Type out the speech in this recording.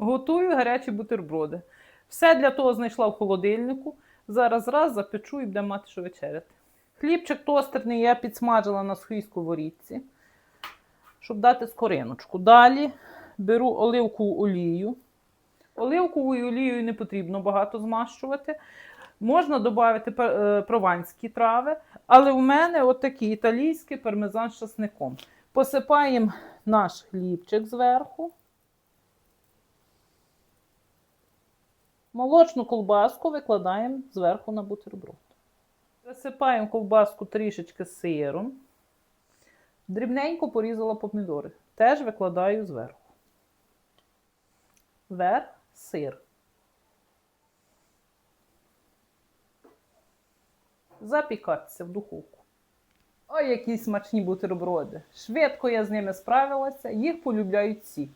Готую гарячі бутерброди. Все для того знайшла в холодильнику. Зараз раз запечу і будемо мати що вечеряти. Хлібчик тостерний я підсмажила на сухій сковорідці, щоб дати скориночку. Далі беру оливкову олію. Оливковою олією не потрібно багато змащувати. Можна додати е, прованські трави, але у мене отакий італійський пармезан з часником. Посипаємо наш хлібчик зверху. Молочну колбаску викладаємо зверху на бутерброд. Висипаємо ковбаску трішечки сиром. Дрібненько порізала помідори. Теж викладаю зверху. Верх сир. Запікатися в духовку. Ой, які смачні бутерброди. Швидко я з ними справилася, їх полюбляють всі.